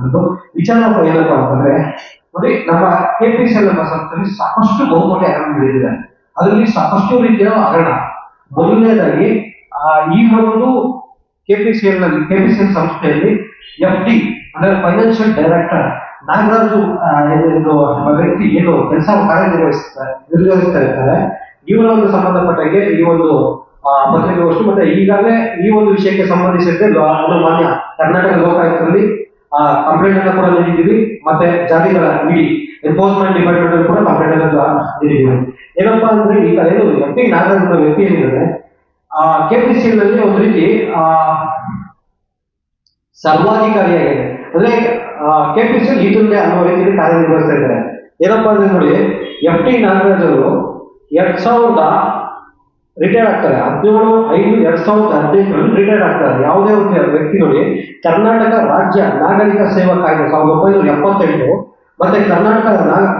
ಮಾಡ್ತಕ್ಕಂಥದ್ದು ವಿಚಾರ ಏನಪ್ಪಾ ಅಂತಂದ್ರೆ, ನೋಡಿ, ನಮ್ಮ ಕೆಪಿಸಿಎಲ್ ಎಂಬ ಸಂಸ್ಥೆಯಲ್ಲಿ ಸಾಕಷ್ಟು ಬಹುಮುಖ ಹಗರಣ ನಡೆದಿದೆ ಅದರಲ್ಲಿ ಸಾಕಷ್ಟು ರೀತಿಯ ಹಗರಣ. ಮೊದಲನೇದಾಗಿ ಈ ಒಂದು ಕೆಪಿಸಿಎಲ್ನಲ್ಲಿ ಕೆಪಿಸಿಎಲ್ ಸಂಸ್ಥೆಯಲ್ಲಿ ಎಫ್ ಡಿ ಅಂದ್ರೆ ಫೈನಾನ್ಷಿಯಲ್ ಡೈರೆಕ್ಟರ್ ನಾಗರಾಜು ವ್ಯಕ್ತಿ ಏನು ಕೆಲಸ ಕಾರ್ಯನಿರ್ವಹಿಸ್ತಾರೆ ನಿರ್ವಹಿಸ್ತಾ ಇರ್ತಾರೆ. ಇವರ ಒಂದು ಸಂಬಂಧಪಟ್ಟಾಗೆ ಈ ಒಂದು ಮತ್ತೆ ಈಗಾಗಲೇ ಈ ಒಂದು ವಿಷಯಕ್ಕೆ ಸಂಬಂಧಿಸಿದಂತೆ ಮಾನ್ಯ ಕರ್ನಾಟಕ ಲೋಕಾಯುಕ್ತದಲ್ಲಿ ಕಂಪ್ಲೇಂಟ್ ಅನ್ನ ಕೂಡ ನೀಡಿದ್ದೀವಿ. ಮತ್ತೆ ಜಾತಿಗಳ ಇಡಿ ಎನ್ಫೋರ್ಸ್ಮೆಂಟ್ ಡಿಪಾರ್ಟ್ಮೆಂಟ್ ಕೂಡ ಕಂಪ್ಲೇಂಟ್ ಅನ್ನ ನೀಡಿದ್ದೀವಿ. ಏನಪ್ಪಾ ಅಂದ್ರೆ ಈಗ ಏನು ಎಂ ನಾಗರಾಜ್ ಅನ್ನೋ ವ್ಯಕ್ತಿ ಏನಿದೆ ಸಿ ನಲ್ಲಿ ಒಂದು ರೀತಿ ಆ, ಸರ್ವಾಧಿಕಾರಿಯಾಗಿದೆ ಅಂದ್ರೆ ಕೆಪಿಸಿಎಲ್ ಈತುಂಡೆ ಅನ್ನೋ ರೀತಿಯಲ್ಲಿ ಕಾರ್ಯನಿರ್ವಹಿಸ್ತಾ ಇದ್ದಾರೆ. ಏನಪ್ಪಾ ಅಂದ್ರೆ ನೋಡಿ ಎಫ್ ಟಿ ನಾಗರಾಜ್ ಅವರು ಎರಡ್ ಸಾವಿರದ ರಿಟೈರ್ಡ್ ಆಗ್ತಾರೆ. ಹದಿನೇಳು, ಐದು, ಎರಡ್ ಸಾವಿರದ ಹದಿನೆಂಟರಲ್ಲಿ ರಿಟೈರ್ ಆಗ್ತಾರೆ. ಯಾವುದೇ ಒಂದು ವ್ಯಕ್ತಿ ನೋಡಿ, ಕರ್ನಾಟಕ ರಾಜ್ಯ ನಾಗರಿಕ ಸೇವಾ ಕಾಯ್ದೆ, ಸಾವಿರದ ಒಂಬೈನೂರ ಎಪ್ಪತ್ತೆಂಟು ಮತ್ತೆ ಕರ್ನಾಟಕ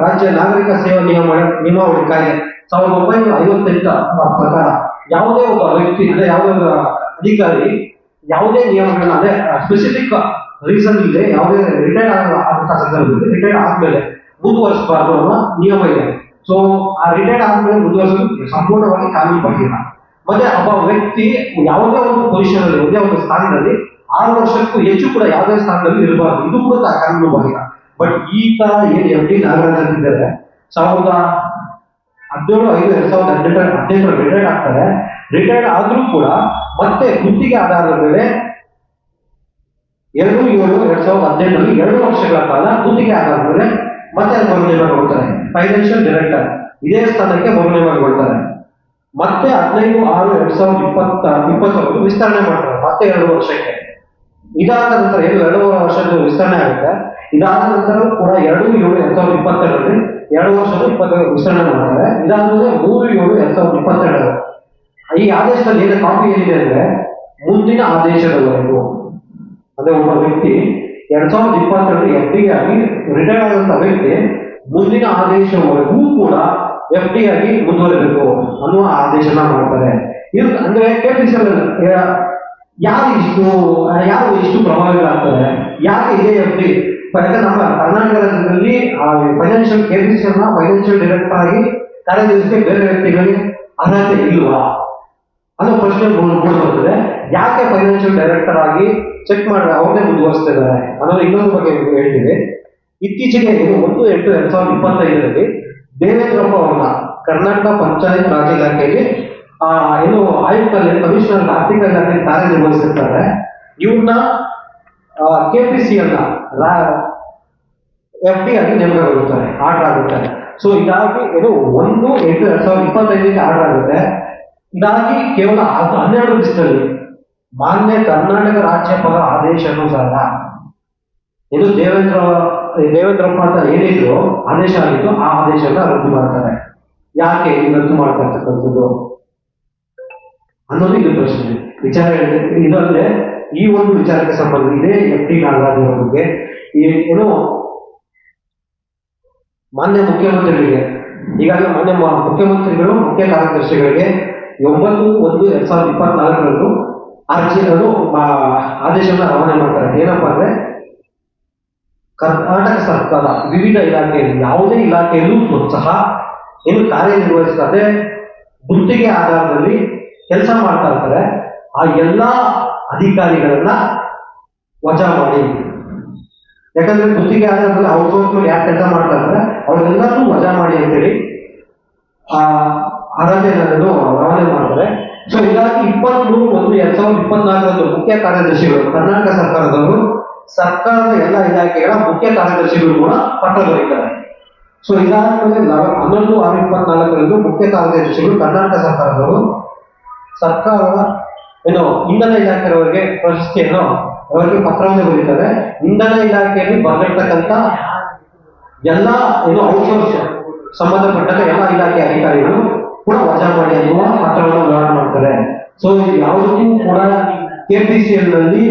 ರಾಜ್ಯ ನಾಗರಿಕ ಸೇವಾ ನಿಯಮ, ನಿಯಮಾವಳಿ ಕಾಯ್ದೆ, ಸಾವಿರದ ಒಂಬೈನೂರ ಐವತ್ತೆಂಟರ ಪ್ರಕಾರ ಯಾವುದೇ ಒಬ್ಬ ವ್ಯಕ್ತಿ, ಅಂದ್ರೆ ಯಾವುದೇ ಅಧಿಕಾರಿ ಯಾವುದೇ ನಿಯಮಗಳನ್ನ, ಅಂದ್ರೆ ಸ್ಪೆಸಿಫಿಕ್ ರೀಸನ್ ಇದೆ ಯಾವುದೇ ರಿಟೈರ್ ಆದಂತಹ ಸಂದರ್ಭದಲ್ಲಿ ರಿಟೈರ್ ಆದ್ಮೇಲೆ ಮುಂದುವರಿಸಬಾರ್ದು ಅನ್ನೋ ನಿಯಮ ಇದೆ. ಸೊ ಆ ರಿಟೈರ್ಡ್ ಆದ್ಮೇಲೆ ಮುಂದುವರಿಸಲು ಸಂಪೂರ್ಣವಾಗಿ ಕಾನೂನು ಬಂದಿಲ್ಲ ಮತ್ತೆ ಒಬ್ಬ ವ್ಯಕ್ತಿ ಯಾವುದೇ ಒಂದು ಪೊಸಿಷನ್ ಅಲ್ಲಿ ಒಂದೇ ಒಂದು ಸ್ಥಾನದಲ್ಲಿ ಆರು ವರ್ಷಕ್ಕೂ ಹೆಚ್ಚು ಕೂಡ ಯಾವುದೇ ಸ್ಥಾನದಲ್ಲಿ ಇರಬಾರದು. ಇದು ಕೂಡ ಕಾನೂನು ಬಂದಿಲ್ಲ ಬಟ್ ಈ ತರ ಏನ್ ಎಫ್ ಡಿ ನಾಗರಾಜ್ ಸಾವಿರದ ಹದಿನೇಳು, ಐದು, ಎರಡ್ ಸಾವಿರದ ಹದಿನೆಂಟರ ಹದಿನೈದರ ರಿಟೈರ್ಡ್ ಆಗ್ತಾರೆ. ರಿಟೈರ್ಡ್ ಆದ್ರೂ ಕೂಡ ಮತ್ತೆ ಗುತ್ತಿಗೆ ಆಧಾರದ ಮೇಲೆ ಎರಡು, ಏಳು, ಎರಡ್ ಸಾವಿರದ ಹದಿನೆಂಟರಲ್ಲಿ ಎರಡು ವರ್ಷಗಳ ಕಾಲ ಗುತ್ತಿಗೆ ಆಧಾರದ ಮೇಲೆ ಮತ್ತೆ ಮರುನೇಮಕಗೊಳ್ತಾರೆ ಫೈನಾನ್ಷಿಯಲ್ ಡೈರೆಕ್ಟರ್ ಇದೇ ಸ್ಥಾನಕ್ಕೆ ಮರುನೇಮಕಗೊಳ್ತಾರೆ ಮತ್ತೆ ಹದಿನೈದು, ಆರು, ಎರಡ್ ಸಾವಿರದ ಇಪ್ಪತ್ತ ಇಪ್ಪತ್ತೊಂದು ವಿಸ್ತರಣೆ ಮಾಡ್ತಾರೆ. ಮತ್ತೆ ಎರಡು ವರ್ಷಕ್ಕೆ. ಇದಾದ ನಂತರ ಏನು ಎರಡೂವರೆ ವರ್ಷದ ವಿಸ್ತರಣೆ ಆಗುತ್ತೆ? ಇದಾದ ನಂತರ ಕೂಡ ಎರಡು, ಏಳು, ಎರಡ್ ಸಾವಿರದ ಇಪ್ಪತ್ತೆರಡರಲ್ಲಿ ಎರಡು ವರ್ಷದ ಇಪ್ಪತ್ತ ವಿಸ್ತರಣೆ ಮಾಡ್ತಾರೆ. ಇದಾದ್ಮೇಲೆ ಮೂರು, ಏಳು, ಎರಡ್ ಸಾವಿರದ ಇಪ್ಪತ್ತೆರಡು ಈ ಆದೇಶದಲ್ಲಿ ಏನು ಕಾಪಿ ಏನಿದೆ ಅಂದ್ರೆ, ಮುಂದಿನ ಆದೇಶದವರೆಗೂ, ಅದೇ ಒಬ್ಬ ವ್ಯಕ್ತಿ ಎರಡ್ ಸಾವಿರದ ಇಪ್ಪತ್ತೆರಡು ಎಫ್ ಡಿ ಆಗಿ ರಿಟೈರ್ ಆದಂತಹ ವ್ಯಕ್ತಿ ಮುಂದಿನ ಆದೇಶವರೆಗೂ ಕೂಡ ಎಫ್ ಡಿ ಆಗಿ ಮುಂದುವರಿಬೇಕು ಅನ್ನುವ ಆದೇಶನ ಮಾಡ್ತಾರೆ. ಇದು ಅಂದ್ರೆ ಕೆಪಿಸಿಎಲ್ ಯಾರು ಇಷ್ಟು ಯಾರು ಇಷ್ಟು ಪ್ರಭಾವಿಗಳಾಗ್ತಾರೆ? ಯಾಕೆ ಇದೆ ಎಫ್ ಡಿ ಯಾಕಂದ್ರೆ ನಮ್ಮ ಕರ್ನಾಟಕದಲ್ಲಿ ಫೈನಾನ್ಷಿಯಲ್ ಕೆಪಿ ನ ಫೈನಾನ್ಷಿಯಲ್ ಡೈರೆಕ್ಟರ್ ಆಗಿ ಕಾರ್ಯನಿರ್ವಹಿಸಕ್ಕೆ ಬೇರೆ ವ್ಯಕ್ತಿಗಳಿಗೆ ಅರ್ಹತೆ ಇಲ್ವಾ? ಅನ್ನೋ ಪ್ರಶ್ನೆ ಮೂಡ್ ಬರ್ತದೆ. ಯಾಕೆ ಫೈನಾನ್ಷಿಯಲ್ ಡೈರೆಕ್ಟರ್ ಆಗಿ ಚೆಕ್ ಮಾಡಿ ಅವನೇ ಮುಂದುವರಿಸ್ತಾ ಇದ್ದಾರೆ ಅನ್ನೋದು ಇನ್ನೊಂದು ಬಗ್ಗೆ ಹೇಳ್ತೀವಿ ಇತ್ತೀಚೆಗೆ ಒಂದು ಎಂಟು ಎರಡ್ ಸಾವಿರದ ಇಪ್ಪತ್ತೈದರಲ್ಲಿ ದೇವೇಂದ್ರಪ್ಪ ಅವರನ್ನ ಕರ್ನಾಟಕ ಪಂಚಾಯತ್ ರಾಜ್ ಇಲಾಖೆಯಲ್ಲಿ ಏನು ಆಯುಕ್ತಲ್ಲಿ ಕಮಿಷನರ್ ಆರ್ಥಿಕ ಇಲಾಖೆ ಕಾರ್ಯನಿರ್ವಹಿಸಿರ್ತಾರೆ. ಇವ್ರನ್ನ ಕೆಪಿಸಿಎಲ್ ಅನ್ನ ಎಫ್ ಡಿ ಆಗಿ ನೇಮಕಗೊಳ್ಳುತ್ತಾರೆ ಆರ್ಡರ್ ಆಗುತ್ತಾರೆ ಸೊ ಇದಾಗಿ ಏನು ಒಂದು ಎಂಟು ಎರಡ್ ಸಾವಿರದ ಇಪ್ಪತ್ತೈದಕ್ಕೆ ಆರ್ಡರ್ ಆಗುತ್ತೆ. ಇದಾಗಿ ಕೇವಲ ಹನ್ನೆರಡು ದಿವಸದಲ್ಲಿ ಮಾನ್ಯ ಕರ್ನಾಟಕ ರಾಜ್ಯಪಾಲ ಆದೇಶ ಅನುಸಾರ ಇದು ದೇವೇಂದ್ರ, ದೇವೇಂದ್ರಪ್ಪ ಅಂತ ಏನಿದ್ರು ಆದೇಶ ಆಗಿತ್ತು, ಆ ಆದೇಶನ ರದ್ದು ಮಾಡ್ತಾರೆ. ಯಾಕೆ ರದ್ದು ಮಾಡ್ತಕ್ಕಂಥದ್ದು? ಅನ್ನೋದು ಇದು ಪ್ರಶ್ನೆ. ವಿಚಾರ ಇದಂದ್ರೆ ಈ ಒಂದು ವಿಚಾರಕ್ಕೆ ಸಂಬಂಧ ಎಫ್ ಟಿ ನಾಗರಾಜ್ ಅವರ ಬಗ್ಗೆ ಏನು ಮಾನ್ಯ ಮುಖ್ಯಮಂತ್ರಿಗಳಿಗೆ, ಈಗಾಗಲೇ ಮಾನ್ಯ ಮುಖ್ಯಮಂತ್ರಿಗಳು, ಮುಖ್ಯ ಕಾರ್ಯದರ್ಶಿಗಳಿಗೆ, ಒಂಬತ್ತು ಒಂದು ಎರಡ್ ಸಾವಿರದ ಇಪ್ಪತ್ನಾಲ್ಕರಂದು ಅರ್ಜಿಗಳು ಆದೇಶವನ್ನು ರವಾನೆ ಮಾಡ್ತಾರೆ. ಏನಪ್ಪಾ ಅಂದ್ರೆ ಕರ್ನಾಟಕ ಸರ್ಕಾರ ವಿವಿಧ ಇಲಾಖೆಯಲ್ಲಿ ಯಾವುದೇ ಇಲಾಖೆಯಲ್ಲೂ ಸಹ ಏನು ಕಾರ್ಯನಿರ್ವಹಿಸ್ತದೆ ಗುತ್ತಿಗೆ ಆಧಾರದಲ್ಲಿ ಕೆಲಸ ಮಾಡ್ತಾ ಇರ್ತಾರೆ. ಆ ಎಲ್ಲ ಅಧಿಕಾರಿಗಳನ್ನ ವಜಾ ಮಾಡಿ. ಯಾಕಂದ್ರೆ ಗುತ್ತಿಗೆ ಆಧಾರದಲ್ಲಿ ಅವ್ರ ಯಾಕೆ ಕೆಲಸ ಮಾಡ್ತಾ ಇರ್ತಾರೆ ಅವ್ರಿಗೆಲ್ಲರೂ ವಜಾ ಮಾಡಿ ಅಂತೇಳಿ ಆ ಅರ್ಹತೆಯನ್ನು ರವಾನೆ ಮಾಡ್ತಾರೆ. ಸೊ ಹೀಗಾಗಿ ಇಪ್ಪತ್ಮೂರು ಒಂದು ಎರಡ್ ಸಾವಿರದ ಇಪ್ಪತ್ನಾಲ್ಕರಂದು ಮುಖ್ಯ ಕಾರ್ಯದರ್ಶಿಗಳು, ಕರ್ನಾಟಕ ಸರ್ಕಾರದವರು, ಸರ್ಕಾರದ ಎಲ್ಲ ಇಲಾಖೆಗಳ ಮುಖ್ಯ ಕಾರ್ಯದರ್ಶಿಗಳು ಕೂಡ ಪತ್ರ ಬರೀತಾರೆ ಸೊ ಇದಾದ್ಮೇಲೆ ಹನ್ನೊಂದು ಆರು ಇಪ್ಪತ್ನಾಲ್ಕರಂದು ಮುಖ್ಯ ಕಾರ್ಯದರ್ಶಿಗಳು ಕರ್ನಾಟಕ ಸರ್ಕಾರದವರು, ಸರ್ಕಾರದ ಏನು ಇಂಧನ ಇಲಾಖೆಯವರಿಗೆ ಪ್ರಶಸ್ತಿಯನ್ನು ಅವರಿಗೆ ಪತ್ರವನ್ನು ಬರೀತಾರೆ. ಇಂಧನ ಇಲಾಖೆಯಲ್ಲಿ ಬರಲಿರ್ತಕ್ಕಂಥ ಎಲ್ಲ ಏನು ಔಟ್ಸೋರ್ಸ್ ಸಂಬಂಧಪಟ್ಟಂತ ಎಲ್ಲ ಇಲಾಖೆ ಅಧಿಕಾರಿಗಳು ಕೂಡ ವಜಾ ಮಾಡಿ ಅನ್ನುವ ವ್ಯವಹಾರ ಮಾಡ್ತಾರೆ. ಸೊ ಇದು ಯಾವುದಕ್ಕೂ ಕೂಡ ಕೆಪಿಸಿಎಲ್ನಲ್ಲಿ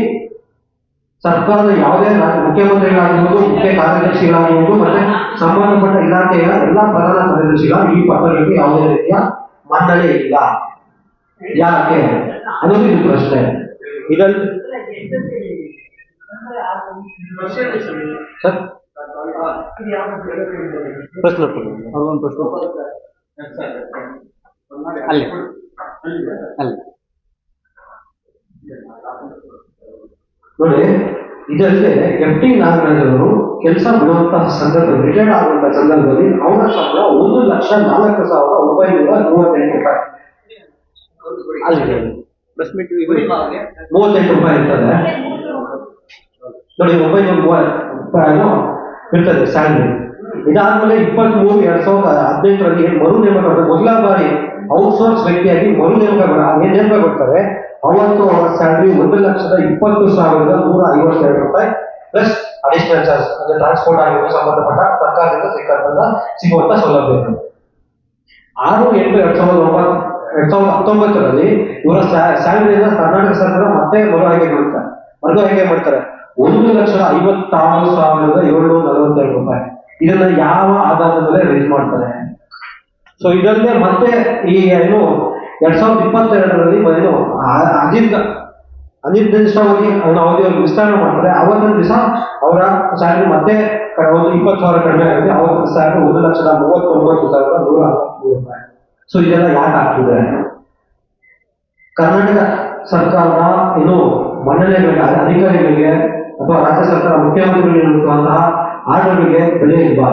ಸರ್ಕಾರದ ಯಾವುದೇ ಮುಖ್ಯಮಂತ್ರಿಗಳಾಗಿರ್ಬೋದು, ಮುಖ್ಯ ಕಾರ್ಯದರ್ಶಿಗಳಾಗಿರ್ಬೋದು, ಮತ್ತೆ ಸಂಬಂಧಪಟ್ಟ ಇಲಾಖೆಯ ಎಲ್ಲ ಪ್ರಧಾನ ಕಾರ್ಯದರ್ಶಿಗಳ ಈ ಪತ್ರಗಳಿಗೆ ಯಾವುದೇ ರೀತಿಯ ಮನ್ನಣೆ ಇಲ್ಲ. ಯಾಕೆ? ಅನ್ನೋದು ಇದು ಪ್ರಶ್ನೆ. ಇದರಲ್ಲಿ ಸರ್? ಪ್ರಶ್ನೆ ಪ್ರಶ್ನೆ ಅಲ್ಲಿ. ಅಲ್ಲಿ. ನೋಡಿ ಇದಲ್ಲದೆ ಎಫ್ ಟಿ ನಾಗರಾಜ್ ಕೆಲಸ ಮಾಡುವಂತಹ ಸಂದರ್ಭ ರಿಟೈರ್ಡ್ ಆಗುವಂತಹ ಸಂದರ್ಭದಲ್ಲಿ ಅವರ ಸಂಬಳ ಒಂದು ಲಕ್ಷ ನಾಲ್ಕು ಸಾವಿರದ ಒಂಬೈನೂರ ಮೂವತ್ತೆಂಟು ರೂಪಾಯಿ. ಅಲ್ಲಿ ಮೂವತ್ತೆಂಟು ರೂಪಾಯಿ ಇರ್ತದೆ. ನೋಡಿ ಒಂಬೈನೂರ ಮೂವತ್ತು ರೂಪಾಯಿನೂ ಇರ್ತದೆ ಸ್ಯಾಲ್ರಿ ಇದಾದ್ಮೇಲೆ ಇಪ್ಪತ್ಮೂರು ಎರಡ್ ಸಾವಿರದ ಹದಿನೆಂಟರಲ್ಲಿ ಮರು ನೇಮಕ ಮೊದಲ ಬಾರಿ ಔಟ್ಸೋರ್ಸ್ ವ್ಯಕ್ತಿಯಾಗಿ ಒಂದು ನೇಮಕ ಮಾಡ- ಏನ್ ನೇಮಕ ಕೊಡ್ತಾರೆ. ಅವತ್ತು ಅವರ ಸ್ಯಾಲ್ರಿ ಒಂದು ಲಕ್ಷದ ಇಪ್ಪತ್ತು ಸಾವಿರದ ನೂರ ಐವತ್ತೆರಡು ರೂಪಾಯಿ ಪ್ಲಸ್ ಅಡಿಷನಲ್ ಚಾರ್ಜ್ ಅಂದ್ರೆ ಟ್ರಾನ್ಸ್ಪೋರ್ಟ್ ಆಗಿರೋ ಸಂಬಂಧಪಟ್ಟ ಸರ್ಕಾರದಿಂದ ಸಿಕ್ಕಂತ ಸಿಗುವಂತ ಸೌಲಭ್ಯ ಇದೆ. ಆರು, ಎಂಟು, ಎರಡ್ ಸಾವಿರದ ಒಂಬತ್ತು ಎರಡ್ ಸಾವಿರದ ಹತ್ತೊಂಬತ್ತರಲ್ಲಿ ಇವರ ಸ್ಯಾಲರಿಯನ್ನ ಕರ್ನಾಟಕ ಸರ್ಕಾರ ಮತ್ತೆ ಮರು ಹಾಗೆ ಮಾಡ್ತಾರೆ ಮರು ಆಯ್ಕೆ ಮಾಡ್ತಾರೆ. ಒಂದು ಲಕ್ಷದ ಐವತ್ತಾರು ಸಾವಿರದ ಏಳ್ನೂರ ನಲವತ್ತೆರಡು ರೂಪಾಯಿ. ಇದನ್ನ ಯಾವ ಆಧಾರದ ಮೇಲೆ ರೈಸ್ ಮಾಡ್ತಾರೆ? ಸೊ ಇದಲ್ಲದೆ ಮತ್ತೆ ಈ ಏನು ಎರಡ್ ಸಾವಿರದ ಇಪ್ಪತ್ತೆರಡರಲ್ಲಿ ಏನು ಅಜಿತ್ ಅನಿರ್ದಿಷ್ಟಾವಧಿ ಅವನ ಅವಧಿಯಲ್ಲಿ ವಿಸ್ತರಣೆ ಮಾಡ್ತಾರೆ ಅವತ್ತಿನ ದಿವಸ ಅವರ ಸ್ಯಾಲರಿ ಮತ್ತೆ ಒಂದು ಇಪ್ಪತ್ತು ಸಾವಿರ ಕಡಿಮೆ ಆಗಿದೆ. ಅವತ್ತಿನ ಸ್ಯಾಲರಿ ಒಂದು ಲಕ್ಷದ ಮೂವತ್ತೊಂಬತ್ತು ಸಾವಿರದ ನೂರ ರೂಪಾಯಿ. ಸೊ ಇದೆಲ್ಲ ಯಾಕೆ ಆಗ್ತಿದೆ? ಕರ್ನಾಟಕ ಸರ್ಕಾರದ ಏನು ಮಂಡಳಿಗಳಿಗೆ, ಅಧಿಕಾರಿಗಳಿಗೆ ಅಥವಾ ರಾಜ್ಯ ಸರ್ಕಾರ ಮುಖ್ಯಮಂತ್ರಿಗಳಿಗೆ ಆರ್ಡರ್ಗಳಿಗೆ ಬೆಲೆ ಇಲ್ವಾ?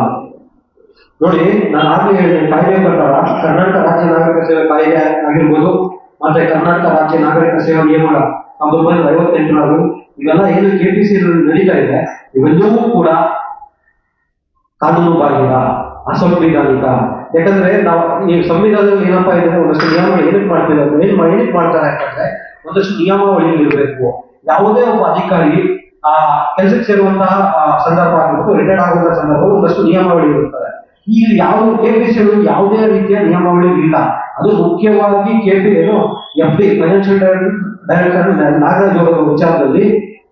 ನೋಡಿ, ನಾನು ಆಗ್ಲೇ ಹೇಳಿದೆ, ಕಾಯ್ದೆ ಪ್ರಕಾರ ಕರ್ನಾಟಕ ರಾಜ್ಯ ನಾಗರಿಕ ಸೇವೆ ಕಾಯ್ದೆ ಆಗಿರ್ಬೋದು, ಮತ್ತೆ ಕರ್ನಾಟಕ ರಾಜ್ಯ ನಾಗರಿಕ ಸೇವಾ ನಿಯಮಗಳ ಹತ್ತೊಂಬತ್ತು ಒಂಬೈನೂರ ಐವತ್ತೆಂಟರದು ಇವೆಲ್ಲ ಏನು ಕೆಪಿಸಿ ನಡೀತಾ ಇದೆ, ಇವೆಲ್ಲವೂ ಕೂಡ ಕಾನೂನು ಬಾಹಿರ ಅಸಂವಿಧಾನಿಕ. ಯಾಕಂದ್ರೆ ನಾವು ಈ ಸಂವಿಧಾನದಲ್ಲಿ ಏನಪ್ಪಾ ಇದೆ ಒಂದಷ್ಟು ನಿಯಮ ಏನಕ್ಕೆ ಮಾಡ್ತಿದ್ದಾರೆ ಏನ್ ಏನಕ್ಕೆ ಮಾಡ್ತಾರೆ ಯಾಕಂದ್ರೆ ಒಂದಷ್ಟು ನಿಯಮಾವಳಿ ಇರಬೇಕು. ಯಾವುದೇ ಒಬ್ಬ ಅಧಿಕಾರಿ ಆ ಕೆಲಸಕ್ಕೆ ಸೇರುವಂತಹ ಸಂದರ್ಭ ಆಗಿರ್ಬೋದು ರಿಟೈರ್ಡ್ ಆಗುವಂತಹ ಸಂದರ್ಭ ಒಂದಷ್ಟು ನಿಯಮಾವಳಿ ಇರುತ್ತದೆ ಈ ಯಾವ ಕೆಪಿಸಿ ಯಾವುದೇ ರೀತಿಯ ನಿಯಮಾವಳಿ ಇಲ್ಲ. ಅದು ಮುಖ್ಯವಾಗಿ ಕೆಪಿ ಏನು F D financial director Nagaraj ಅವರ ವಿಚಾರದಲ್ಲಿ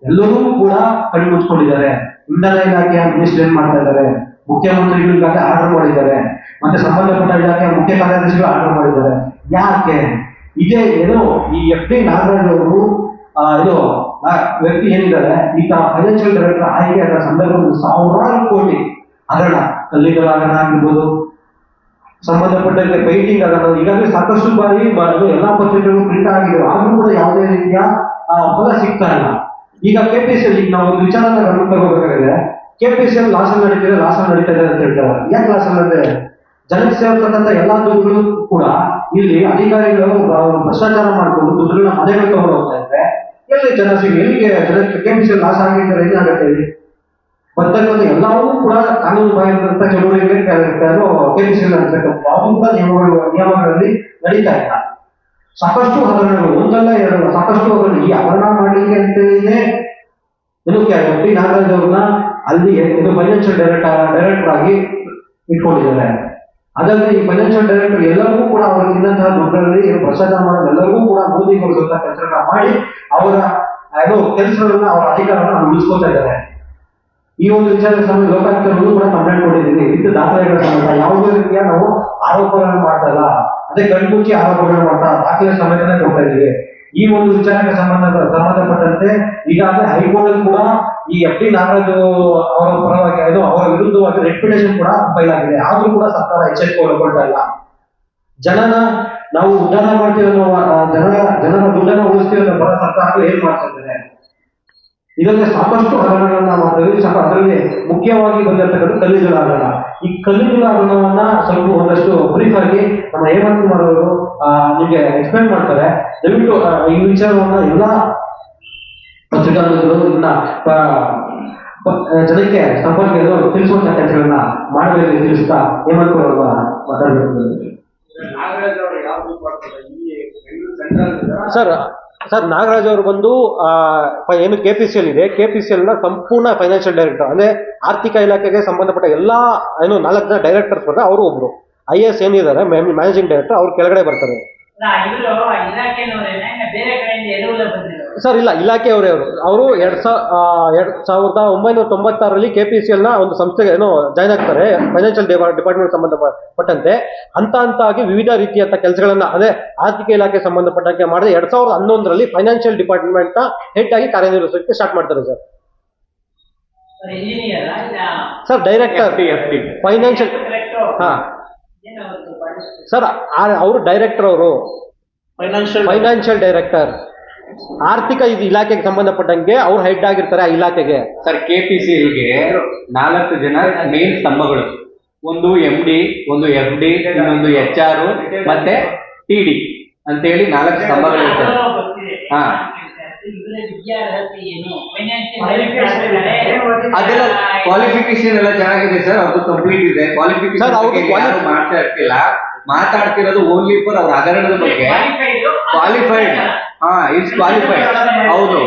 ಎಲ್ಲರೂ ಕೂಡ ಕಣ್ಣು ಮುಚ್ಕೊಂಡಿದ್ದಾರೆ ಇಂಧನ ಇಲಾಖೆಯ ಮಿನಿಸ್ಟರ್ ಏನ್ ಮಾಡ್ತಾ ಇದ್ದಾರೆ? ಮುಖ್ಯಮಂತ್ರಿಗಳಿಗಾಗಲೇ ಆರ್ಡರ್ ಮಾಡಿದ್ದಾರೆ. ಮತ್ತೆ ಸಂಬಂಧಪಟ್ಟ ಇಲಾಖೆಯ ಮುಖ್ಯ ಕಾರ್ಯದರ್ಶಿಗಳು ಆರ್ಡರ್ ಮಾಡಿದ್ದಾರೆ. ಯಾಕೆ? ಇದೇ ಏನು ಈ ಎಫ್ ಡಿ ನಾಗರಾಜ್ ಅವರು ಇದು ವ್ಯಕ್ತಿ ಏನಿದ್ದಾರೆ? ಈ ತರ ಫೈನಾನ್ಷಿಯಲ್ ಡೈರೆಕ್ಟರ್ ಆದ ಸಂದರ್ಭದಲ್ಲಿ ಸಾವಿರಾರು ಕೋಟಿ ಹಗರಣ. ಕಲ್ಲಿದ್ದಲು ಆಗಣ ಆಗಿರ್ಬೋದು ಸಂಬಂಧಪಟ್ಟಂತೆ ಪೇಂಟಿಂಗ್ ಆಗಲ್ಲ ಈಗಾಗಲೇ ಸಾಕಷ್ಟು ಬಾರಿ ಎಲ್ಲಾ ಪತ್ರಿಕೆಗಳು ಪ್ರಿಂಟ್ ಆಗಿದೆ ಆದ್ರೂ ಕೂಡ ಯಾವುದೇ ರೀತಿಯ ಫಲ ಸಿಗ್ತಾ ಇಲ್ಲ. ಈಗ ಕೆ ಪಿ ಎಸ್ ಎಲ್ ಈಗ ನಾವು ಒಂದು ವಿಚಾರನ K P C L loss ನಡೀತಿದೆ ಲಾಸ್ ನಡೀತಾ ಇದೆ ಅಂತ ಹೇಳ್ತಾರೆ. ಯಾಕೆ ಲಾಸ್ ನಡೀತಿದೆ ಜನಕ್ಕೆ ಸೇರ್ತಕ್ಕಂಥ ಎಲ್ಲಾ ದುಡ್ಡುಗಳು ಕೂಡ ಇಲ್ಲಿ ಅಧಿಕಾರಿಗಳು ಭ್ರಷ್ಟಾಚಾರ ಮಾಡ್ಕೊಂಡು ದುಡ್ಡುಗಳನ್ನ ಮನೆಗಳು ತಗೊಂಡು ಹೋಗ್ತಾ ಇದ್ರೆ, ಎಲ್ಲಿ ಜನ ಸಿಗಿ, ಎಲ್ಲಿಗೆ ಜನಕ್ಕೆ ಕೆಪಿಸಿ ಲಾಸ್ ಆಗಿದ್ರೆ ಏನಾಗುತ್ತೆ ಬರ್ತಕ್ಕಂಥ ಎಲ್ಲವೂ ಕೂಡ ಕಾನೂನು ಬಾಹಿರಂತ ಅದು ಕೆಪಿಸಿ ಯಾವುದೂ ಅವಂತ ನಿಯಮಗಳು, ನಿಯಮಗಳಲ್ಲಿ ನಡೀತಾ ಇಲ್ಲ. ಸಾಕಷ್ಟು ಹಗರಣಗಳು, ಒಂದಲ್ಲ ಎರಡಲ್ಲ, ಸಾಕಷ್ಟು ಹಗರಣ. ಈ ಹಗರಣ ಮಾಡಲಿಕ್ಕೆ ಅಂತೇಳಿನೇ ಏನು ಪಿ ನಾಗರಾಜ್ ಅವ್ರನ್ನ ಅಲ್ಲಿ ಒಂದು ಫೈನಾನ್ಷಿಯಲ್ ಡೈರೆಕ್ಟರ್ ಡೈರೆಕ್ಟರ್ ಆಗಿ ಇಟ್ಕೊಂಡಿದ್ದಾರೆ. ಅದಲ್ಲದೆ ಈ ಫೈನಾನ್ಷಿಯಲ್ ಡೈರೆಕ್ಟರ್ ಎಲ್ಲರಿಗೂ ಕೂಡ ಅವರು ತಿನ್ನಂತಹ ದುಡ್ಡಲ್ಲಿ ಭ್ರಷ್ಟಾಚಾರ ಮಾಡೋದು ಎಲ್ಲರಿಗೂ ಕೂಡ ಮೋದಿಗೊಳಿಸುವಂತಹ ಕೆಲಸಗಳನ್ನ ಮಾಡಿ ಅವರ, ಏನು ಕೆಲಸಗಳನ್ನ ಅವರ ಅಧಿಕಾರವನ್ನು ಉಳಿಸ್ಕೊತಾ ಇದ್ದಾರೆ. ಈ ಒಂದು ವಿಚಾರ ಸಮಯ ಲೋಕಾಯುಕ್ತರಲ್ಲೂ ಕೂಡ ಕಂಪ್ಲೇಂಟ್ ಕೊಟ್ಟಿದ್ದೀನಿ ಇದು ದಾಖಲೆಗಳ ಸಮೇತ ಯಾವುದೇ ರೀತಿಯ ನಾವು ಆರೋಪಗಳನ್ನು ಮಾಡ್ತಾ ಇಲ್ಲ ಅದೇ ಕಣ್ಮುಚ್ಚಿ ಆರೋಪಗಳನ್ನು ಮಾಡ್ತಾ ದಾಖಲೆ ಸಮೇತನೇ ಕೊಡ್ತಾ ಇದ್ದೀವಿ. ಈ ಒಂದು ವಿಚಾರಕ್ಕೆ ಸಂಬಂಧ ಸಂಬಂಧಪಟ್ಟಂತೆ ಈಗಾಗಲೇ ಹೈಕೋರ್ಟ್ ಅಲ್ಲಿ ಕೂಡ ಈ ಎಫ್ ಡಿ ನಾಗರಾಜ್ ಅವರ ಪರವಾಗಿ ಅದು ಅವರ ವಿರುದ್ಧವಾಗಿ ರೆಪ್ಯುಟೇಷನ್ ಕೂಡ ಫೈಲ್ ಆಗಿದೆ. ಆದ್ರೂ ಕೂಡ ಸರ್ಕಾರ ಎಚ್ಚರಿಕೆಗೊಳ್ಕೊಳ್ತಾ ಇಲ್ಲ. ಜನನ, ನಾವು ಉದ್ಧಾರ ಮಾಡ್ತೀವಿ ಅನ್ನೋ ಜನ ಜನರ ಜನರ ದುಡ್ಡನ್ನ ಉಳಿಸ್ತೀವಿ ಅನ್ನೋ ಬರ ಸರ್ಕಾರ ಏನ್ ಮಾಡ್ತಾ ಇದ್ದಾರೆ? ಇದಕ್ಕೆ ಸಾಕಷ್ಟು ಹಗರಣಗಳನ್ನ ಮಾಡ್ತೇವೆ. ಸಹ ಅದರಲ್ಲಿ ಮುಖ್ಯವಾಗಿ ಬಂದಿರತಕ್ಕಂಥ ಕಲ್ಲಿಗಳ ಹಗರಣ. ಈ ಕಲ್ಲಿಗಳ ಹಗರಣವನ್ನ ಸ್ವಲ್ಪ ಒಂದಷ್ಟು ಬ್ರೀಫ್ ಆಗಿ ನಮ್ಮ ಹೇಮಂತ್ ಮಾಡೋರು ನಿಮಗೆ ಎಕ್ಸ್ಪ್ಲೈನ್ ಮಾಡ್ತಾರೆ. ದಯವಿಟ್ಟು ಈ ವಿಚಾರವನ್ನ ಎಲ್ಲಾ ಪತ್ರಿಕಾಗಳು ಇದನ್ನ ಜನಕ್ಕೆ ಸಂಪರ್ಕ ತಿಳಿಸುವಂತ ಕೆಲಸಗಳನ್ನ ಮಾಡಬೇಕು ತಿಳಿಸ್ತಾ ಹೇಮಂತ್ ಕುಮಾರ್ ಅವರ ಮಾತಾಡಬೇಕು. ಸರ್ ಸರ್, ನಾಗರಾಜ್ ಅವರು ಬಂದು ಏನು ಕೆ ಪಿ ಸಿ ಎಲ್ ಇದೆ. ಕೆ ಪಿ ಸಿ ಎಲ್ನ ಸಂಪೂರ್ಣ ಫೈನಾನ್ಷಿಯಲ್ ಡೈರೆಕ್ಟರ್ ಅಂದ್ರೆ ಆರ್ಥಿಕ ಇಲಾಖೆಗೆ ಸಂಬಂಧಪಟ್ಟ ಎಲ್ಲಾ, ಏನು, ನಾಲ್ಕು ಜನ ಡೈರೆಕ್ಟರ್ಸ್ ಬರ್ತಾರೆ. ಅವರು ಒಬ್ರು. ಐ ಎಸ್ ಏನಿದ್ದಾರೆ ಮ್ಯಾನೇಜಿಂಗ್ ಡೈರೆಕ್ಟರ್ ಅವ್ರ ಕೆಳಗಡೆ ಬರ್ತಾರೆ. ಸರ್ ಇಲ್ಲ ಇಲಾಖೆಯವರೇ ಅವರು ಅವರು. ಎರಡ್ ಸಾ ಎರಡು ಸಾವಿರದ ಒಂಬೈನೂರ ತೊಂಬತ್ತಾರರಲ್ಲಿ ಕೆ ಪಿ ಸಿ ಎಲ್ನ ಒಂದು ಸಂಸ್ಥೆಗೆ ಏನೋ ಜಾಯ್ನ್ ಆಗ್ತಾರೆ ಫೈನಾನ್ಷಿಯಲ್ ಡಿಪಾರ್ಟ್ಮೆಂಟ್ ಸಂಬಂಧಪಟ್ಟಂತೆ. ಹಂತ ಹಂತವಾಗಿ ವಿವಿಧ ರೀತಿಯಂತ ಕೆಲಸಗಳನ್ನು ಅದೇ ಆರ್ಥಿಕ ಇಲಾಖೆ ಸಂಬಂಧಪಟ್ಟಂತೆ ಮಾಡಿದ್ರೆ ಎರಡ್ ಸಾವಿರದ ಹನ್ನೊಂದರಲ್ಲಿ ಫೈನಾನ್ಷಿಯಲ್ ಡಿಪಾರ್ಟ್ಮೆಂಟ್ನ ಹೆಡ್ ಆಗಿ ಕಾರ್ಯನಿರ್ವಹಿಸೋಕೆ ಸ್ಟಾರ್ಟ್ ಮಾಡ್ತಾರೆ ಸರ್. ಸರ್ ಡೈರೆಕ್ಟರ್ ಫೈನಾನ್ಷಿಯಲ್ ಹಾ. ಸರ್ ಅವರು ಡೈರೆಕ್ಟರ್ ಅವರು. ಫೈನಾನ್ಷಿಯಲ್ ಫೈನಾನ್ಷಿಯಲ್ ಡೈರೆಕ್ಟರ್ ಆರ್ಥಿಕ ಇದು ಇಲಾಖೆಗೆ ಸಂಬಂಧಪಟ್ಟಂಗೆ ಅವ್ರು ಹೆಡ್ ಆಗಿರ್ತಾರೆ ಆ ಇಲಾಖೆಗೆ. ಸರ್ ಕೆ ಪಿ ಸಿ ನಾಲ್ಕು ಜನ ಮೇನ್ ಸ್ತಂಭಗಳು. ಒಂದು ಎಂ ಡಿ ಒಂದು ಎಫ್ ಡಿ ಇನ್ನೊಂದು ಎಚ್ ಆರ್ ಮತ್ತೆ ಟಿ ಡಿ ಅಂತೇಳಿ ನಾಲ್ಕು ಸ್ತಂಭಗಳು ಇರ್ತವೆ. ಹಾ. ಅದೆಲ್ಲ ಕ್ವಾಲಿಫಿಕೇಶನ್ ಎಲ್ಲ ಚೆನ್ನಾಗಿದೆ ಸರ್ ಅದು ಕಂಪ್ಲೀಟ್ ಇದೆ. ಕ್ವಾಲಿಫಿಕೇಶನ್ ಮಾಡ್ತಾ ಇರ್ತಿಲ್ಲ ಮಾತಾಡ್ತಿರೋದು ಓನ್ಲಿ ಫಾರ್ ಅವ್ರ ಹಗರಣದ ಬಗ್ಗೆ. ಕ್ವಾಲಿಫೈಡ್ ಹಾ ಇಟ್ಸ್ ಕ್ವಾಲಿಫೈಡ್ ಹೌದು.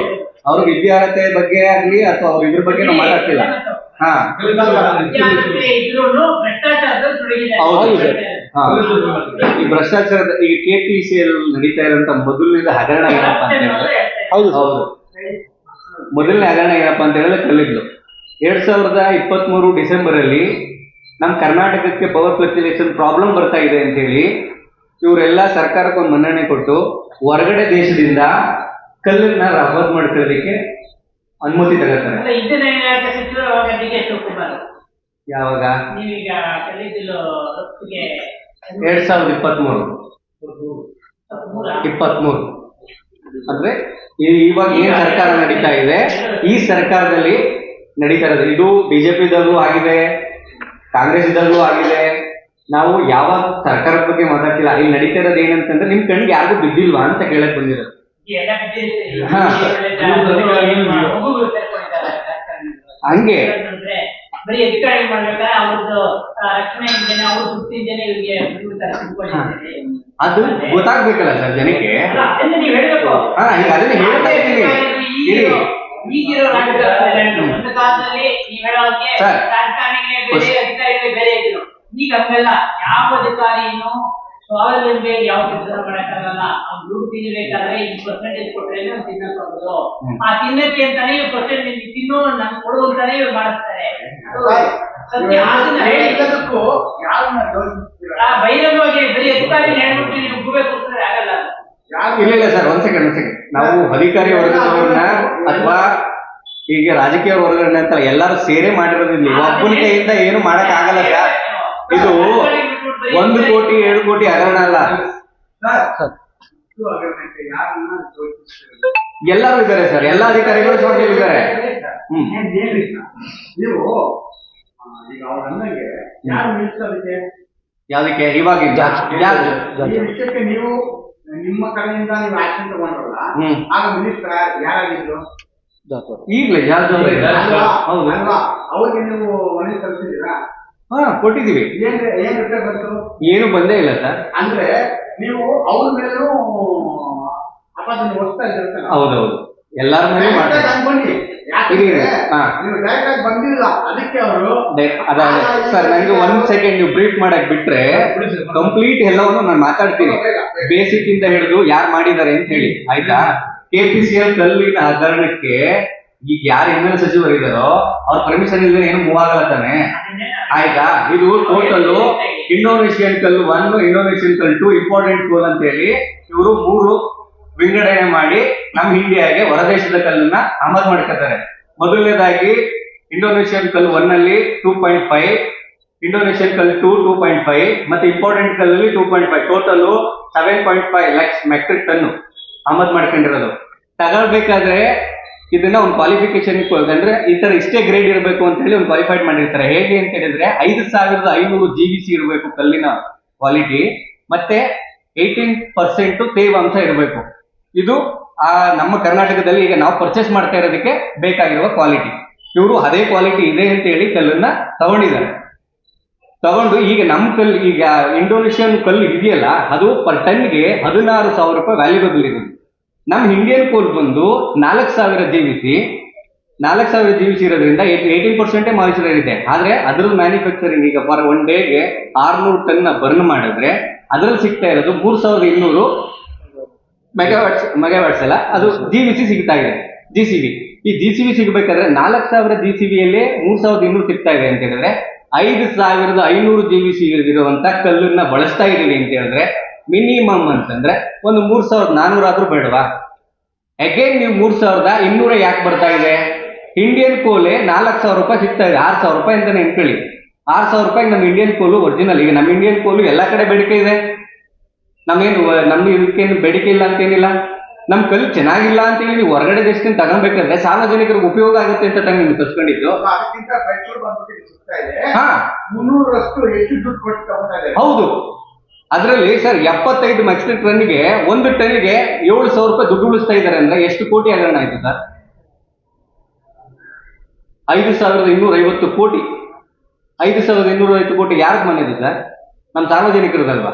ಅವ್ರ ವಿದ್ಯಾರ್ಹತೆ ಬಗ್ಗೆ ಆಗ್ಲಿ ಅಥವಾ ಅವ್ರ ಇದ್ರ ಬಗ್ಗೆ ನಾವು ಮಾತಾಡ್ತಿಲ್ಲ. ಹಾ. ಹೌದು. ಸರ್ ಹಾ. ಈ ಭ್ರಷ್ಟಾಚಾರದ ಈ ಕೆ ಪಿ ಸಿ ಎಲ್ ನಡೀತಾ ಇರೋಂತ ಮೊದಲನೇದ ಹಗರಣ ಏನಪ್ಪಾ ಅಂತ ಹೇಳಿದ್ರೆ ಹೌದು. ಹೌದು. ಮೊದಲನೇ ಹಗರಣ ಏನಪ್ಪಾ ಅಂತ ಹೇಳಿದ್ರೆ ಕಲ್ಲಿದ್ಲು ಎರಡ್ ಸಾವಿರದ ಇಪ್ಪತ್ತ್ ಮೂರು ಡಿಸೆಂಬರ್ ಅಲ್ಲಿ ನಮ್ ಕರ್ನಾಟಕಕ್ಕೆ ಪವರ್ ಫ್ಲಕ್ಚುಲೇಷನ್ ಪ್ರಾಬ್ಲಮ್ ಬರ್ತಾ ಇದೆ ಅಂತ ಹೇಳಿ ಇವರೆಲ್ಲ ಸರ್ಕಾರಕ್ಕೆ ಒಂದು ಮನ್ನಣೆ ಕೊಟ್ಟು ಹೊರಗಡೆ ದೇಶದಿಂದ ಕಲ್ಲನ್ನ ರಫರ್ ಮಾಡ್ಕೊಳ್ಳೋದಕ್ಕೆ ಅನುಮತಿ ತಗೋತಾರೆ. ಯಾವಾಗ? ಎರಡ್ ಸಾವಿರದ ಇಪ್ಪತ್ಮೂರು. ಇಪ್ಪತ್ಮೂರು? ಅಂದ್ರೆ ಇವಾಗ ಏನ್ ಸರ್ಕಾರ ನಡೀತಾ ಇದೆ. ಈ ಸರ್ಕಾರದಲ್ಲಿ ನಡೀತಾ ಇರೋದು ಇದು ಬಿಜೆಪಿದವರು ಆಗಿದೆ. ಕಾಂಗ್ರೆಸ್ ಇದ್ದಲ್ಲೂ ಆಗಿದೆ. ನಾವು ಯಾವ ಸರ್ಕಾರದ ಬಗ್ಗೆ ಮಾತಾಡ್ತಿಲ್ಲ ಇಲ್ಲಿ ನಡೀತಾ ಇರೋದು ಏನಂತಂದ್ರೆ ನಿಮ್ ಕಣ್ಣಿಗೆ ಯಾರು ಬಿದ್ದಿಲ್ವಾ ಅಂತ ಕೇಳಕ್ ಬಂದಿರೋದು. ಹಂಗೆ. ಅಂದ್ರೆ ಬರೀ ಅಧಿಕಾರಿ ಮಾಡ್ಬೇಕಾದ್ರೆ ಅವ್ರದ್ದು ರಕ್ಷಣೆ ಇಂಜನೆ ಅವ್ರ ಇವ್ರಿಗೆ. ಅದು ಗೊತ್ತಾಗ್ಬೇಕಲ್ಲ ಸರ್ ಜನಕ್ಕೆ. ನೀವು ಹೇಳಬೇಕು. ಹಾ ಈಗ ಅದನ್ನ ಹೇಳ್ತಾ ಇದ್ದೀನಿ. ಈಗಿರೋ ರಾಜಕಾರಣದಲ್ಲಿ ನೀವ್ ಹೇಳೋಕೆ. ರಾಜಕಾರಣಿಗಳೇ ಬೇರೆ ಅಧಿಕಾರಿಗಳೇ ಬೇರೆ ಇದ್ರು ಈಗ ಹಂಗಲ್ಲ ಯಾವ ಅಧಿಕಾರಿಯನ್ನು ಸ್ವಾವಲಂಬಿ ಯಾವ ಕೆಲಸ ಮಾಡಕ್ಕಾಗಲ್ಲ. ಅವ್ನು ದುಡ್ಡು ತಿನ್ನಬೇಕಾದ್ರೆ ಈ ಪರ್ಸೆಂಟೇಜ್ ಕೊಟ್ರೆ ಅವ್ನು ತಿನ್ನಕ್ಕಾಗೋದು ಆ ತಿನ್ನಕ್ಕೆ ಅಂತಾನೆ ಇವ್ರು ಪರ್ಸೆಂಟೇಜ್ ತಿನ್ನೋ ನಮ್ ಕೊಡು ಅಂತಾನೆ ಇವ್ರು ಮಾಡ್ತಾರೆ ಬಹಿರಂಗವಾಗಿ ಬರೀ ಅಧಿಕಾರಿ ಹೇಳ್ಬಿಟ್ಟು ನೀವು ಅಂದ್ರೆ ಆಗಲ್ಲ ಅದು. ಇಲ್ಲ ಇಲ್ಲ ಸರ್ ಒಂದ್ ಸೆಕೆಂಡ್ ಒಂದ್ ಸೆಕೆಂಡ್ ನಾವು ಅಧಿಕಾರಿ ವರ್ಗದವ್ರನ್ನ ಅಥವಾ ಈಗ ರಾಜಕೀಯ ವರ್ಗಗಳನ್ನ ಅಂತ ಎಲ್ಲರೂ ಸೇರಿ ಮಾಡಿರೋದಿಲ್ಲ ಒಬ್ಬನ ಕೈಯಿಂದ ಏನು ಮಾಡಕ್ ಆಗಲ್ಲ ಸರ್. ಇದು ಒಂದು ಕೋಟಿ ಎರಡು ಕೋಟಿ ಹಗರಣ ಅಲ್ಲ? ಎಲ್ಲರೂ ಇದ್ದಾರೆ ಸರ್ ಎಲ್ಲ ಅಧಿಕಾರಿಗಳು ಜೊತೆಲಿದ್ದಾರೆ ಇದ್ದಾರೆ. ನೀವು ಈಗ ಅವ್ರ ಯಾರು ನಿಲ್ಸೋದಕ್ಕೆ ಯಾವ್ದಕ್ಕೆ? ಇವಾಗ ವಿಷಯಕ್ಕೆ ನೀವು ನಿಮ್ಮ ಕಡೆಯಿಂದ ನೀವು ಆಕ್ಷನ್ ತಗೊಂಡ್ರಲ್ಲ ಹ್ಮ್. ಆಗ ಮಿನಿಸ್ಟರ್ ಯಾರಾಗಿದ್ರು? ಈಗಲೇ ಯಾರು ಅವರೇ ಹೌದು. ಅಲ್ವಾ? ಅವ್ರಿಗೆ ನೀವು ಮನೆ ತಲುಪಿದ್ದೀರಾ ಹಾ ಕೊಟ್ಟಿದೀವಿ ಏನ್ ಏನ್ ರಿಪೇರ್ ಬಂತು ಏನು ಬಂದೇ ಇಲ್ಲ ಸರ್. ಅಂದ್ರೆ ನೀವು ಅವ್ರ ಮೇಲೂ ಅಪಾದನೆ ಹೊಡ್ತಾ ಇದ್ದೀರ ಹೌದೌದು. ಎಲ್ಲಾರ ಮೇಲೂ ಮಾಡ್ತಾರೆ. ಅನ್ಕೊಂಡಿ. ಇರಿ, ಯಾಕಂದ್ರೆ ಹಾ. ನೀವು ಡೈರೆಕ್ಟ್ ಆಗಿ ಬಂದಿಲ್ಲ. ಅದಕ್ಕೆ ಅವರು ಸರ್ ನಂಗೆ ಒಂದ್ ಸೆಕೆಂಡ್ ನೀವು ಬ್ರೀಫ್ ಮಾಡಕ್ ಬಿಟ್ರೆ ಕಂಪ್ಲೀಟ್ ಎಲ್ಲವನ್ನು ನಾನು ಮಾತಾಡ್ತೀನಿ. ಬೇಸಿಕ್ ಇಂದ ಹಿಡಿದು ಯಾರು ಮಾಡಿದ್ದಾರೆ ಅಂತ ಹೇಳಿ ಆಯ್ತಾ? ಕೆಪಿಸಿಎಲ್ ಕಲ್ಲಿನ ಹಗರಣಕ್ಕೆ ಈಗ ಯಾರು ಎಂ ಎಲ್ ಸಚಿವರು ಇದಾರೋ ಅವ್ರ ಪರ್ಮಿಷನ್ ಇಲ್ಲದೆ ಏನು ಮೂವ್ ಆಗಲ್ಲ ತಾನೆ? ಆಯ್ತಾ? ಇದು total Indonesian coal one Indonesian coal two important coal ಅಂತ ಹೇಳಿ ಇವರು ಮೂರು ವಿಂಗಡಣೆ ಮಾಡಿ ನಮ್ಮ ಇಂಡಿಯಾಗೆ ಹೊರದೇಶದ ಕಲ್ಲನ್ನ ಆಮದು ಮಾಡ್ಕೊತಾರೆ ಮೊದಲನೇದಾಗಿ ಇಂಡೋನೇಷಿಯನ್ ಕಲ್ ಒನ್ ಅಲ್ಲಿ ಟೂ ಪಾಯಿಂಟ್ ಫೈವ್ ಇಂಡೋನೇಷಿಯನ್ ಕಲ್ ಟೂ ಟೂ ಪಾಯಿಂಟ್ ಫೈವ್ ಮತ್ತೆ ಇಂಪಾರ್ಟೆಂಟ್ ಕಲ್ಲಲ್ಲಿ two point five total seven point five lakhs metric ton ಆಮದು ಮಾಡ್ಕೊಂಡಿರೋದು. ತಗೊಳ್ಬೇಕಾದ್ರೆ ಇದನ್ನ ಒಂದು ಕ್ವಾಲಿಫಿಕೇಶನ್ ಅಂದ್ರೆ ಈ ತರ ಇಷ್ಟೇ ಗ್ರೇಡ್ ಇರಬೇಕು ಅಂತ ಹೇಳಿ ಒಂದು ಕ್ವಾಲಿಫೈಡ್ ಮಾಡಿರ್ತಾರೆ. ಹೇಗೆ ಅಂತ ಹೇಳಿದ್ರೆ ಐದು ಸಾವಿರದ ಐನೂರು ಜಿ ಬಿ ಸಿ ಇರಬೇಕು ಕಲ್ಲಿನ ಕ್ವಾಲಿಟಿ ಮತ್ತೆ ಏಯ್ಟೀನ್ ಪರ್ಸೆಂಟ್ ತೇವಾಂಶ ಇರಬೇಕು. ಇದು ಆ ನಮ್ಮ ಕರ್ನಾಟಕದಲ್ಲಿ ಈಗ ನಾವು ಪರ್ಚೇಸ್ ಮಾಡ್ತಾ ಇರೋದಕ್ಕೆ ಬೇಕಾಗಿರುವ ಕ್ವಾಲಿಟಿ ಇವರು ಅದೇ ಕ್ವಾಲಿಟಿ ಇದೆ ಅಂತ ಹೇಳಿ ಕಲ್ಲನ್ನ ತಗೊಂಡಿದ್ದಾರೆ. ತಗೊಂಡು ಈಗ ನಮ್ಮ ಕಲ್ಲು ಈಗ ಇಂಡೋನೇಷಿಯನ್ ಕಲ್ಲು ಇದೆಯಲ್ಲ, ಅದು ಪರ್ ಟನ್ಗೆ ಹದಿನಾರು ಸಾವಿರ ರೂಪಾಯಿ ವ್ಯಾಲ್ಯೂಬಲ್ ಇದೆ ನಮ್ಮ ಇಂಡಿಯನ್ ಕೋಲ್ ಬಂದು ನಾಲ್ಕು ಸಾವಿರ ಜೀವಿಸಿ, ನಾಲ್ಕು ಸಾವಿರ ಜಿ ಬಿ ಸಿ ಇರೋದ್ರಿಂದ ಏಯ್ಟೀನ್ ಪರ್ಸೆಂಟೇ ಮಾಯಿಶ್ಚರೈಸರ್ ಇದೆ ಆದ್ರೆ ಅದ್ರದ್ದು ಮ್ಯಾನುಫ್ಯಾಕ್ಚರಿಂಗ್ ಈಗ ಫಾರ್ ಒನ್ ಡೇಗೆ ಆರ್ನೂರು ಟನ್ ಬರ್ನ್ ಮಾಡಿದ್ರೆ ಅದ್ರಲ್ಲಿ ಸಿಗ್ತಾ ಇರೋದು ಮೂರ್ ಸಾವಿರದ ಇನ್ನೂರು ಮೆಗಾವಾಟ್ಸ್ ಮೆಗಾವಾಟ್ಸ್ ಅಲ್ಲ? ಅದು ಜಿ ವಿ ಸಿ ಸಿಗ್ತಾ ಇದೆ. ಜಿ ಸಿ ಬಿ ಈ ಜಿ ಸಿ ಬಿ ಸಿಗ್ಬೇಕಾದ್ರೆ ನಾಲ್ಕು ಸಾವಿರ ಜಿ ಸಿ ಬಿಯಲ್ಲಿ ಮೂರ್ ಸಾವಿರದ ಇನ್ನೂರು ಸಿಗ್ತಾ ಇದೆ ಅಂತ ಹೇಳಿದ್ರೆ, ಐದು ಸಾವಿರದ ಐನೂರು ಜಿ ವಿ ಸಿ ಇರುವಂತ ಕಲ್ಲನ್ನ ಬಳಸ್ತಾ ಇದೀವಿ ಅಂತ ಹೇಳಿದ್ರೆ ಮಿನಿಮಮ್ ಅಂತಂದ್ರೆ ಒಂದು ಮೂರ್ ಸಾವಿರದ ನಾನ್ನೂರಾದ್ರೂ ಆದ್ರೂ ಬೇಡವಾ? ಅಗೇನ್ ನೀವು ಮೂರ್ ಸಾವಿರದ ಇನ್ನೂರ ಯಾಕೆ ಬರ್ತಾ ಇದೆ? ಇಂಡಿಯನ್ ಕೋಲೆ ನಾಲ್ಕು ಸಾವಿರ ರೂಪಾಯಿ ಸಿಗ್ತಾ ಇದೆ ಆರು ಸಾವಿರ ರೂಪಾಯಿ ಅಂತಾನೆ ಎನ್ಕೊಳ್ಳಿ ಆರ್ ಸಾವಿರ ರೂಪಾಯಿ ನಮ್ಮ ಇಂಡಿಯನ್ ಕೋಲು ಒರಿಜಿನಲ್ ಈಗ ನಮ್ಮ ಇಂಡಿಯನ್ ಕೋಲು ಎಲ್ಲ ಕಡೆ ಬೇಡಿಕೆ ಇದೆ. ನಮ್ಗೇನು ನಮ್ಮ ಇದಕ್ಕೇನು ಬೇಡಿಕೆ ಇಲ್ಲ ಅಂತೇನಿಲ್ಲ. ನಮ್ ಕಲ್ಲು ಚೆನ್ನಾಗಿಲ್ಲ ಅಂತ ಹೇಳಿ ನೀವು ಹೊರಗಡೆ ದೇಶದಿಂದ ತಗೊಬೇಕಂದ್ರೆ ಸಾರ್ವಜನಿಕರಿಗೆ ಉಪಯೋಗ ಆಗುತ್ತೆ ಅಂತ ತಂಗ ನಿಮ್ಗೆ ತರ್ಸ್ಕೊಂಡಿದ್ದು. ಹೌದು. ಅದರಲ್ಲಿ ಸರ್ ಎಪ್ಪತ್ತೈದು ಮೆಟ್ರಿಕ್ ಟನ್ಗೆ ಒಂದು ಟನ್ಗೆ ಏಳು ಸಾವಿರ ರೂಪಾಯಿ ದುಡ್ಡು ಉಳಿಸ್ತಾ ಇದ್ದಾರೆ ಅಂದ್ರೆ ಎಷ್ಟು ಕೋಟಿ ಹಗರಣ ಆಯ್ತು ಸರ್ ಐದು ಸಾವಿರದ ಇನ್ನೂರ ಐವತ್ತು ಕೋಟಿ. ಐದು ಸಾವಿರದ ಇನ್ನೂರ ಐವತ್ತು ಕೋಟಿ ಯಾರಕ್ಕೆ ಬಂದಿದೆ ಸರ್ ನಮ್ಮ ಸಾರ್ವಜನಿಕರದಲ್ವಾ?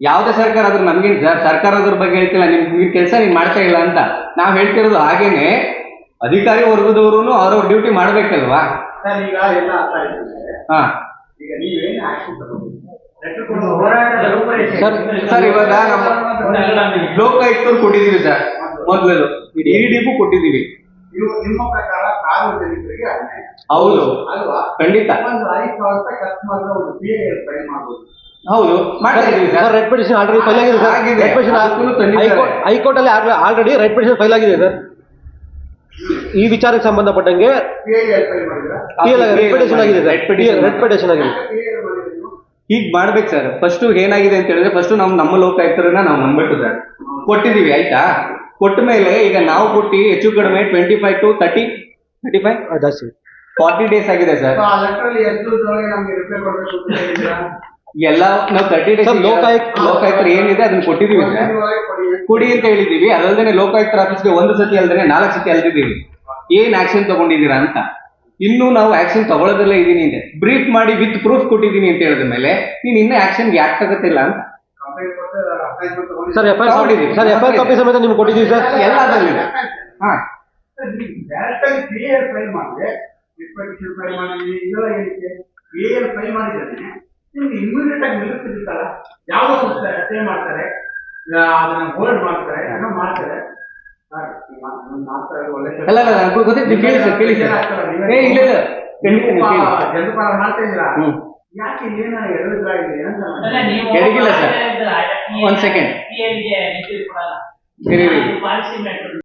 ಯಾವುದೇ ಸರ್ಕಾರ ಆದ್ರೂ ನಮ್ಗೇನು ಸರ್ ಸರ್ಕಾರ ಅದ್ರ ಬಗ್ಗೆ ಹೇಳ್ತಿಲ್ಲ ನಿಮ್ ನಿಮ್ ಕೆಲಸ ನೀವು ಮಾಡ್ತಾ ಇಲ್ಲ ಅಂತ. ನಾವು ಹೇಳ್ತಿರೋದು ಹಾಗೇನೆ ಅಧಿಕಾರಿ ವರ್ಗದವರು ಅವ್ರವ್ರ ಡ್ಯೂಟಿ ಮಾಡ್ಬೇಕಲ್ವಾ? ಸರ್ ಈಗ ಎಲ್ಲ ಈಗ ನೀವೇನು ಆಕ್ಷನ್ ಸರ್ ಸರ್ ಇವಾಗ ನಮ್ಮ ಇಟ್ಟು ಕೊಟ್ಟಿದೀವಿ ಸರ್ ಮೊದಲು ಇಡಿಗೂ ಕೊಟ್ಟಿದೀವಿ ನೀವು ನಿಮ್ಮ ಪ್ರಕಾರ ಸಾರ್ವಜನಿಕರಿಗೆ ಅನ್ಯಾಯ ಹೌದು ಅಲ್ವಾ ಖಂಡಿತ ಒಂದು ಐದು ಸಾವಿರ ರೂಪಾಯಿ ಖರ್ಚು ಮಾಡಿದ್ರೆ ಒಂದು ಪಿ ಎ ಟ್ರೈ ಮಾಡ್ಬೋದು ಹೌದು ಮಾಡ್ತಾ sir writ petition already file ಆಗಿದೆ sir. Writ petition. High court ಅಲ್ಲಿ ಆಲ್ರೆಡಿ ರೆಡ್ ಪಿಟಿಷನ್ ಫೈಲ್ ಆಗಿದೆ ಸರ್ ಈ ವಿಚಾರಕ್ಕೆ ಸಂಬಂಧಪಟ್ಟಂಗೆ ರೆಡ್ ಪಿಟಿಷನ್ ಆಗಿದೆ ಸರ್. ರೆಡ್ ಪಿಟಿಷನ್ ಆಗಿದೆ. ಹೀಗ್ ಮಾಡ್ಬೇಕು ಸರ್ ಫಸ್ಟ್ ಏನಾಗಿದೆ ಅಂತ ಹೇಳಿದ್ರೆ ಫಸ್ಟ್ ನಾವು ನಮ್ಮ ಲೋಕಾಯುಕ್ತರನ್ನ ನಾವು ನಂಬಿಟ್ಟು ಸರ್ ಕೊಟ್ಟಿದೀವಿ ಆಯ್ತಾ? ಕೊಟ್ಟ ಮೇಲೆ ಈಗ ನಾವು ಕೊಟ್ಟು ಹೆಚ್ಚು ಕಡಿಮೆ twenty five to thirty thirty five ಜಾಸ್ತಿ ಫಾರ್ಟಿ ಡೇಸ್ ಆಗಿದೆ ಸರ್ ಎಲ್ಲ ನಾವು ತರ್ಟಿ ಡೇಸ್ ಲೋಕಾಯುಕ್ತ- ಲೋಕಾಯುಕ್ತರು ಏನಿದೆ ಅದನ್ನ ಕೊಟ್ಟಿದೀವಿ ಸರ್ ಕೊಡಿ ಕೊಡಿ ಅಂತ ಹೇಳಿದೀವಿ ಅದಲ್ದೇನೆ ಲೋಕಾಯುಕ್ತರ ಆಫೀಸ್ಗೆ ಒಂದು ಸತಿ ಅಲ್ದೇನೆ ನಾಲ್ಕು ಸತಿ ಅಲ್ದಿದ್ದೀವಿ. ಏನ್ ಆಕ್ಷನ್ ತಗೊಂಡಿದ್ದೀರಾ ಅಂತ? ಇನ್ನೂ ನಾವು ಆಕ್ಷನ್ ತಗೊಳ್ಳೋದಲ್ಲೇ ಇದೀನಿ ಅಂತ ಬ್ರೀಫ್ ಮಾಡಿ ವಿತ್ ಪ್ರೂಫ್ ಕೊಟ್ಟಿದ್ದೀನಿ ಅಂತ ಹೇಳಿದ ಮೇಲೆ ನೀನು ಇನ್ನೂ ಆಕ್ಷನ್ ಯಾಕೆ ತಗೋತಿಲ್ಲ ಅಂತ. ಕಂಪ್ಲೇಂಟ್ ಕೊಟ್ಟು ಅಪಾಯಿಂಟ್ಮೆಂಟ್ ಸರ್ ಎಫ್ ಐ ತಗೊಂಡಿದ್ದೀವಿ. ಸರ್ ಎಫ್ ಐ ಕಾಪಿ ಸಮೇತ ನಿಮ್ಗೆ ಕೊಟ್ಟಿದ್ದೀವಿ ಸರ್. ಎಲ್ಲ ಅದ್ರಲ್ಲಿದೆ. ಹಾ. ಡೈರೆಕ್ಟ್ ಆಗಿ ಪಿ ಎ ಫೈಲ್ ಮಾಡಿದ್ರೆ ರಿಕ್ವೆಸ್ಟ್ ಫೈಲ್ ಮಾಡಿ ಇದೆಲ್ಲ ಏನಕ್ಕೆ? ಪಿ ಫೈಲ್ ಮಾಡಿದ್ದಾನೆ ನಿಮ್ಗೆ ಇಮಿಡಿಯೇಟ್ ಆಗಿ ನಿಲ್ಲಿಸ್ತಿರ್ತಾರ ಯಾವ ಸ್ಟೇ ಮಾಡ್ತಾರೆ. ಅದನ್ನ ಹೋಲ್ಡ್ ಮಾಡ್ತಾರೆ ಏನೋ ಮಾಡ್ತಾರೆ. ಅಲ್ಲ ಅಲ್ಲ ನನಗೂ ಗೊತ್ತಿತ್ತು ಕೇಳಿ ಸರ್ ಕೇಳಿ ಸರ್ ಏ ಇಲ್ಲ ಇಲ್ಲ ಖಂಡಿತ ನೀವು ಕೇಳಿ. ಜನರ ಪರ ಮಾಡ್ತಾ ಇದ್ದೀರಾ? ಹ್ಮ್. ಯಾಕೆ ಏನ ಅಂತ ಕೆಳಗಿಲ್ಲ ಸರ್. ಒಂದ್ ಸೆಕೆಂಡ್ ಇರಿ, ಇರಿ.